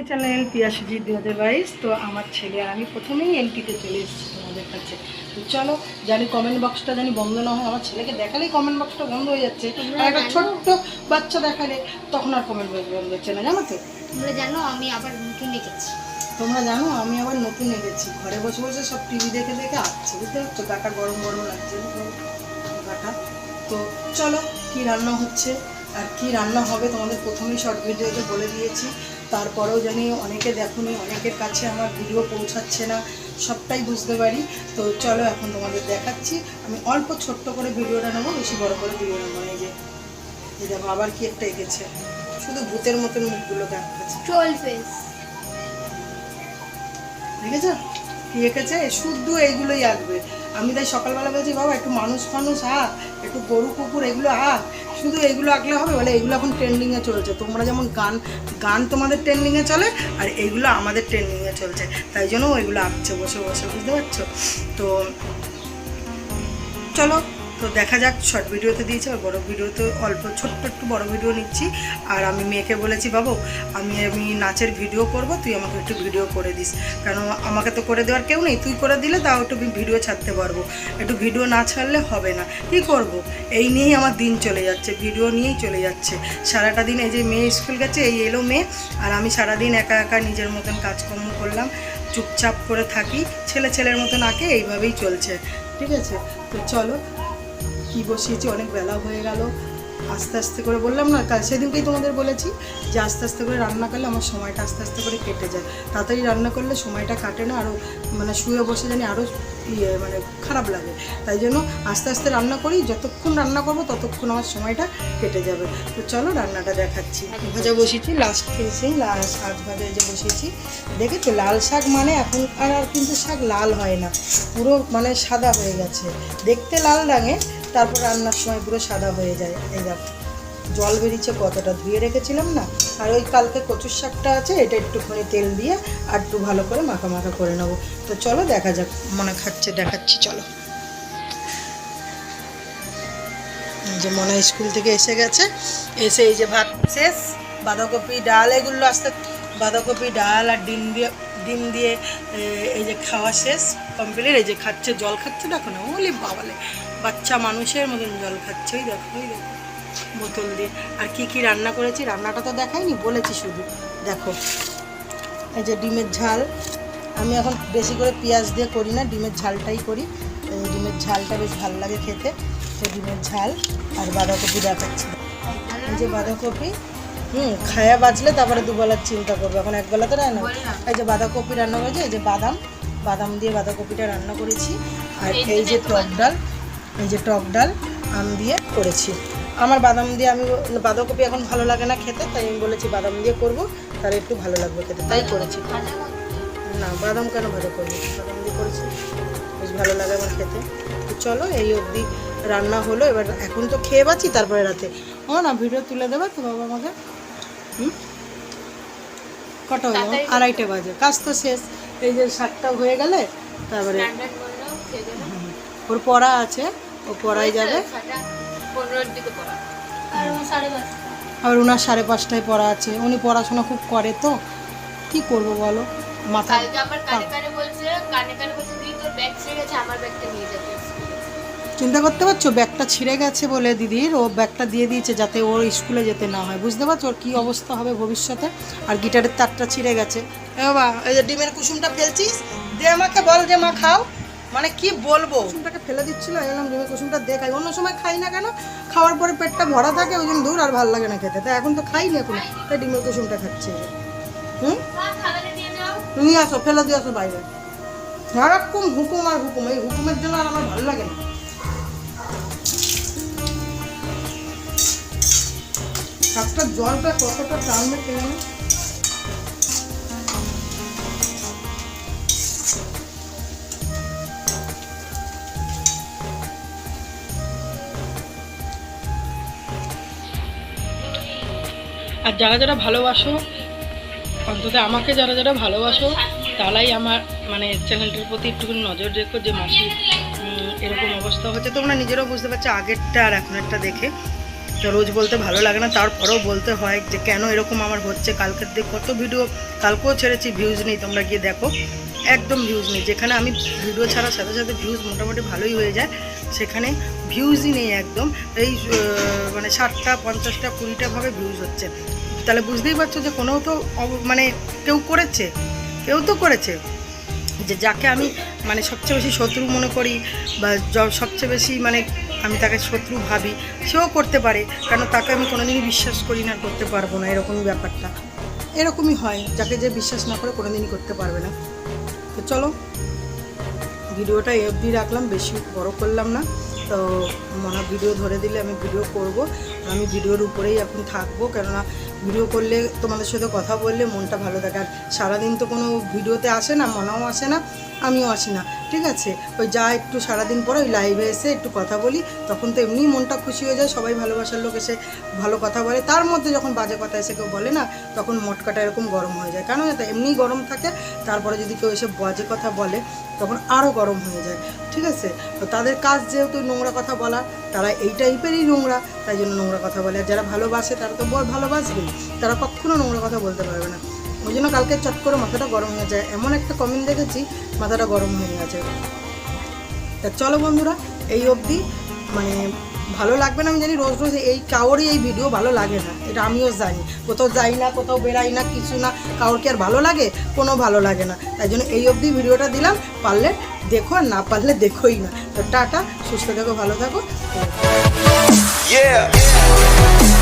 My channel পিয়াসুজি দু হাজার বাইশ। তো আমার ছেলে আর আমি প্রথমেই এলটিতে চলে এসেছি তোমাদের কাছে। তো চলো জানি কমেন্ট বক্সটা জানি বন্ধ না হয়। আমার ছেলেকে দেখালেই কমেন্ট বক্সটা বন্ধ হয়ে যাচ্ছে। আর একটা ছোট্ট বাচ্চা দেখালে তখন আর কমেন্ট বক্স বন্ধ হচ্ছে না জানো তো? তোমরা জানো আমি আবার নতুন এঁকেছি। তোমরা জানো আমি আবার নতুন এগেছি ঘরে বসে বসে সব টিভি দেখে দেখে আসছে বুঝতে পারছ? গাটা গরম গরম লাগছে গাটা। তো চলো কি রান্না হচ্ছে আর কি রান্না হবে তোমাদের প্রথমেই শর্ট ভিডিওতে বলে দিয়েছি। তারপরেও জানি অনেকে দেখুনি অনেকের কাছে আমার ভিডিও পৌঁছাচ্ছে না সবটাই বুঝতে পারি। তো চলো এখন তোমাদের দেখাচ্ছি। আমি অল্প ছোট্ট করে ভিডিওটা নেব বেশি বড় করে ভিডিও নেব না, এই যে। এই দেখো আবার কি একটা এঁকেছে। শুধু ভূতের মতন মুখগুলো দেখাচ্ছে। ট্রোল ফেস দেখেছ? কি এঁকেছে? শুদ্ধ এইগুলোই আঁকবে। আমি তাই সকালবেলা বলছি, বাবা, একটু মানুষ ফানুষ, আ, একটু গরু, কুকুর, এগুলো, আ, শুধু এগুলো আঁকলে হবে? বলে, এগুলো এখন ট্রেন্ডিংয়ে চলছে। তোমরা যেমন গান গান তোমাদের ট্রেন্ডিংয়ে চলে, আর এগুলো আমাদের ট্রেন্ডিংয়ে চলছে। তাই জন্য এগুলো আঁকছে, বসে বসে, বুঝতে পারছ? তো, চলো তো দেখা যাক শর্ট ভিডিওতে দিয়েছে আর বড় ভিডিওতে অল্প, ছোট্ট একটু বড় ভিডিও নিচ্ছি। আর আমি মেয়েকে বলেছি, বাবু, আমি আমি নাচের ভিডিও করব, তুই আমাকে একটু ভিডিও করে দিস। কারণ আমাকে তো করে দেওয়ার কেউ নেই, তুই করে দিলে তাও একটু ভিডিও ছাড়তে পারব। একটু ভিডিও না ছাড়লে হবে না। কী করব? এই নিয়েই আমার দিন চলে যাচ্ছে ভিডিও নিয়েই চলে যাচ্ছে। সারাটা দিন এই যে মেয়ে স্কুল গেছে, এই এলো মেয়ে, আর আমি সারাদিন একা একা নিজের মতন কাজকর্ম করলাম, চুপচাপ করে থাকি, ছেলে ছেলের মতন আঁকে, এইভাবেই চলছে। ঠিক আছে? তো চলো কি বসিয়েছি অনেক বেলা হয়ে গেল। আস্তে আস্তে করে বললাম না কাল সেদিনকেই তোমাদের বলেছি যে আস্তে আস্তে করে রান্না করলে আমার সময়টা আস্তে আস্তে করে কেটে যায়। তাড়াতাড়ি রান্না করলে সময়টা কাটে না আরও মানে শুয়ে বসে জানি আরও ইয়ে মানে খারাপ লাগে। তাই জন্য আস্তে আস্তে রান্না করি যতক্ষণ রান্না করব ততক্ষণ আমার সময়টা কেটে যাবে। তো চলো রান্নাটা দেখাচ্ছি। ভাজা বসিয়েছি লাস্ট ফিনিশিং লাল শাক ভাজা এই যে বসিয়েছি। দেখেছ লাল শাক মানে এখন আর আর কিন্তু শাক লাল হয় না। পুরো মানে সাদা হয়ে গেছে। দেখতে লাল রঙে তারপর রান্নার সময় পুরো সাদা হয়ে যায়। এই দেখো, জল বেরিয়েছে কতটা, ধুয়ে রেখেছিলাম না? আর ওই কালকে কচুর শাকটা আছে, এটা একটুখানি তেল দিয়ে আর একটু ভালো করে মাখা মাখা করে নেব। তো চলো, দেখা যাক, মনে খাচ্ছে, দেখাচ্ছি, চলো। যে মনে স্কুল থেকে এসে গেছে, এসে এই যে ভাত শেষ, বাঁধাকপি ডাল, এগুলো আসতে, বাঁধাকপি ডাল আর ডিম দিয়ে ডিম দিয়ে এই যে খাওয়া শেষ, কমপ্লিট, এই যে খাচ্ছে, জল খাচ্ছে, দেখো না, ওলি বাবালে। বাচ্চা মানুষের মতন জল খাচ্ছে ওই দেখো ওই দেখো বোতল দিয়ে। আর কি কি রান্না করেছি রান্নাটা তো দেখাইনি বলেছি শুধু। দেখো এই যে ডিমের ঝাল আমি এখন বেশি করে পেঁয়াজ দিয়ে করি না ডিমের ঝালটাই করি। ডিমের ঝালটা বেশ ভালো লাগে খেতে তো ডিমের ঝাল আর বাঁধাকপি দেখাচ্ছি। এই যে বাঁধাকপি হুম খায়া বাজলে তারপরে দুবেলার চিন্তা করব এখন একবেলা তো রান্না এই যে বাঁধাকপি রান্না করেছি এই যে বাদাম বাদাম দিয়ে বাঁধাকপিটা রান্না করেছি। আর এই যে টক ডাল এই যে টক ডাল আম দিয়ে করেছি। আমার বাদাম দিয়ে আমি বাঁধাকপি এখন ভালো লাগে না খেতে তাই আমি বলেছি বাদাম দিয়ে করব তাহলে একটু ভালো লাগবে খেতে। তাই করেছি। না বাদাম কেন ভালো করব? বাদাম দিয়ে করেছি বেশ ভালো লাগে আমার খেতে। চলো এই অবধি রান্না হলো এবার এখন তো খেয়ে পাচ্ছি তারপরে রাতে। ও না ভিডিও তুলে দেবে তো বাবা আমাকে। হুম? কটা যাবে আড়াইটে বাজে। কাজ তো শেষ। এই যে শাকটা হয়ে গেলে তারপরে ওর পড়া আছে ও পড়াই যাবে। আর ওনার সাড়ে পাঁচটায় পড়া আছে। উনি পড়াশোনা খুব করে তো। কি করব বলো? মাথা কালকে আমার কানে কানে বলছে কানে কানে বলছে দিদি তোর ব্যাগ ছেড়ে গেছে আমার ব্যাগটা নিয়ে যেতে চিন্তা করতে পারছ? ব্যাগটা ছিঁড়ে গেছে বলে দিদির। ও ব্যাগটা দিয়ে দিয়েছে যাতে ওর স্কুলে যেতে না হয়। বুঝতে পারছ ওর কী অবস্থা হবে ভবিষ্যতে? আর গিটারের তারটা ছিঁড়ে গেছে। এ বাবা এই যে ডিমের কুসুমটা ফেলছিস? দে আমাকে বল যে মা খাও। মানে কি বলব? কুসুমটাকে ফেলে দিচ্ছিল এই জন্য ডিমের কুসুমটা দেখাই অন্য সময় খাই না কেন? খাওয়ার পরে পেটটা ভরা থাকে, ওই জন্য দূর আর ভালো লাগে না খেতে। তাই এখন তো খাই না এখন, তাই ডিমের কুসুমটা খাচ্ছে। হুম? নিয়ে আসো, ফেলে দিয়ে আসো বাইরে। সারাক্ষণ হুকুম আর হুকুম, এই হুকুমের জন্য আর আমার ভালো লাগে না। জলটা কতটা টানবে আর যারা যারা ভালোবাসো, অন্তত আমাকে যারা যারা ভালোবাসো, তারাই আমার মানে চ্যানেলটার প্রতি একটুখানি নজর রেখো যে মাসি এরকম অবস্থা হচ্ছে। তোমরা নিজেরাও বুঝতে পারছ, আগেরটা আর এখনেরটা দেখে। তো রোজ বলতে ভালো লাগে না, তারপরেও বলতে হয় যে কেন এরকম আমার হচ্ছে, কালকের দিয়ে কত ভিডিও, কালকেও ছেড়েছি ভিউজ নেই, তোমরা গিয়ে দেখো। একদম ভিউজ নেই, যেখানে আমি ভিডিও ছাড়ার সাথে সাথে ভিউজ মোটামুটি ভালোই হয়ে যায়। সেখানে ভিউজই নেই একদম। এই মানে ষাটটা, পঞ্চাশটা কুড়িটাভাবে ভিউজ হচ্ছে। তাহলে বুঝতেই পারছ যে কোনো তো মানে কেউ করেছে, কেউ তো করেছে। যে যাকে আমি মানে সবচেয়ে বেশি শত্রু মনে করি বা সবচেয়ে বেশি মানে আমি তাকে শত্রু ভাবি, সেও করতে পারে। কারণ তাকে আমি কোনোদিনই বিশ্বাস করি না করতে পারব না, এরকমই ব্যাপারটা। এরকমই হয়, যাকে যে বিশ্বাস না করে কোনোদিনই করতে পারবে না। তো চলো ভিডিওটা এফডি রাখলাম, বেশি বড় করলাম না। তো মনে ভিডিও ধরে দিলে আমি ভিডিও করব। আমি ভিডিওর উপরেই এখন থাকব, কেননা ভিডিও করলে, তোমাদের সাথে কথা বললে মনটা ভালো থাকে। আর সারাদিন তো কোনো ভিডিওতে আসে না, মনাও আসে না, আমিও আসি না। ঠিক আছে? ওই যা একটু সারাদিন পরে ওই লাইভে এসে একটু কথা বলি, তখন তো এমনিই মনটা খুশি হয়ে যায়, সবাই ভালোবাসার লোক এসে ভালো কথা বলে। তার মধ্যে যখন বাজে কথা এসে কেউ বলে না, তখন মটকাটা এরকম গরম হয়ে যায়। কেন জানো এমনিই গরম থাকে, তারপরে যদি কেউ এসে বাজে কথা বলে, তখন আরও গরম হয়ে যায়। ঠিক আছে? তো তাদের কাজ যেহেতু নোংরা কথা বলা তারা এই টাইপেরই নোংরা, তাই জন্য নোংরা কথা বলে। আর যারা ভালোবাসে, তারা তো বল ভালোবাসবেই। তারা কখনো নোংরা কথা বলতে পারবে না। ওই জন্য কালকে চট করে মাথাটা গরম হয়ে যায়। এমন একটা কমেন্ট দেখেছি, মাথাটা গরম হয়ে গেছে। তা চলো বন্ধুরা, এই অবধি মানে ভালো লাগবে না, আমি জানি রোজ রোজ এই কাউরই এই ভিডিও ভালো লাগে না, এটা আমিও জানি। কোথাও যাই না, কোথাও বেড়াই না, কিছু না কাউর কি আর ভালো লাগে? কোনো ভালো লাগে না। তাই জন্য এই অবধি ভিডিওটা দিলাম, পারলে দেখো আর না পারলে দেখোই না। তো টাটা, সুস্থ থাকো, ভালো থাকো। Yeah.